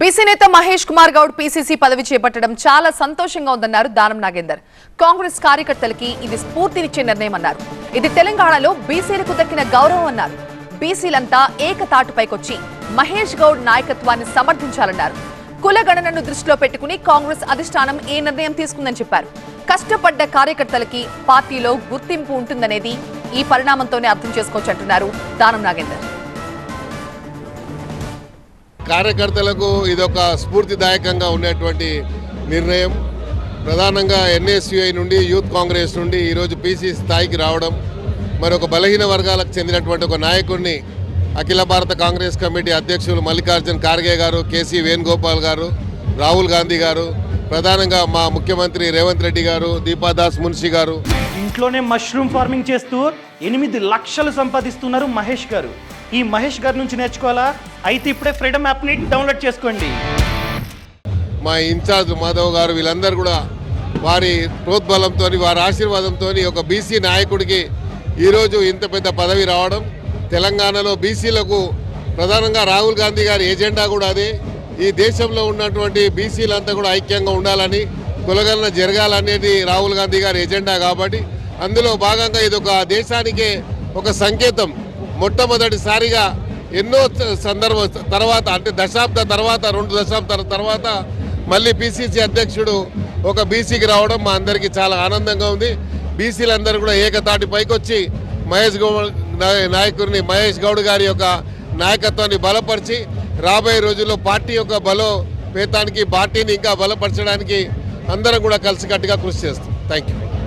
BC నేత Mahesh Kumar Goud PCC పదవి చేపట్టడం చాలా సంతోషంగా ఉందన్నారు దానం నాగేందర్. కాంగ్రెస్ కార్యకర్తలకి ఇది స్ఫూర్తినిచ్చే నిర్ణయం అన్నారు. ఇది తెలంగాణలో బీసీలకు దక్కిన గౌరవం అన్నారు. బీసీలంతా ఏకతాటుపైకొచ్చి మహేష్ గౌడ్ నాయకత్వాన్ని సమర్థించాలన్నారు. కులగణనను దృష్టిలో పెట్టుకుని కాంగ్రెస్ అధిష్టానం ఏ నిర్ణయం తీసుకుందని చెప్పారు. కష్టపడ్డ కార్యకర్తలకి పార్టీలో గుర్తింపు ఉంటుందనేది ఈ పరిణామంతోనే అర్థం చేసుకోవచ్చు అంటున్నారు దానం నాగేందర్. కార్యకర్తలకు ఇదొక స్ఫూర్తిదాయకంగా ఉన్నటువంటి నిర్ణయం. ప్రధానంగా ఎన్ఎస్యుఐ నుండి యూత్ కాంగ్రెస్ నుండి ఈరోజు పీసీ స్థాయికి రావడం మరి ఒక బలహీన వర్గాలకు చెందినటువంటి ఒక నాయకుడిని అఖిల భారత కాంగ్రెస్ కమిటీ అధ్యక్షులు మల్లికార్జున్ ఖార్గే గారు కేసీ వేణుగోపాల్ గారు రాహుల్ గాంధీ గారు ప్రధానంగా మా ముఖ్యమంత్రి రేవంత్ రెడ్డి గారు దీపాదాస్ మున్షి గారు. ఇంట్లోనే మష్రూమ్ ఫార్మింగ్ చేస్తూ ఎనిమిది లక్షలు సంపాదిస్తున్నారు మహేష్ గారు. ఈ మహేష్ గారి నుంచి నేర్చుకోవాలా? అయితే ఇప్పుడే ఫ్రీడమ్ యాప్ని డౌన్లోడ్ చేసుకోండి. మా ఇన్ఛార్జ్ మాధవ్ గారు వీళ్ళందరూ కూడా వారి ప్రోద్బలంతో వారి ఆశీర్వాదంతో ఒక బీసీ నాయకుడికి ఈరోజు ఇంత పెద్ద పదవి రావడం తెలంగాణలో బీసీలకు ప్రధానంగా రాహుల్ గాంధీ గారి ఎజెండా కూడా అదే. ఈ దేశంలో ఉన్నటువంటి బీసీలంతా కూడా ఐక్యంగా ఉండాలని కులగణన జరగాలనేది రాహుల్ గాంధీ గారి ఎజెండా కాబట్టి అందులో భాగంగా ఇది ఒక దేశానికే ఒక సంకేతం. మొట్టమొదటిసారిగా ఎన్నో సందర్భ తర్వాత అంటే దశాబ్ద తర్వాత రెండు దశాబ్దాల తర్వాత మళ్ళీ పిసిసి అధ్యక్షుడు ఒక బీసీకి రావడం మా అందరికీ చాలా ఆనందంగా ఉంది. బీసీలందరూ కూడా ఏకతాటి పైకొచ్చి మహేష్ గౌడ్ నాయకుడిని మహేష్ గౌడ్ గారి యొక్క నాయకత్వాన్ని బలపరిచి రాబోయే రోజుల్లో పార్టీ యొక్క బలోపేతానికి పార్టీని ఇంకా బలపరచడానికి అందరం కూడా కలిసికట్టుగా కృషి చేస్తాం. Thank you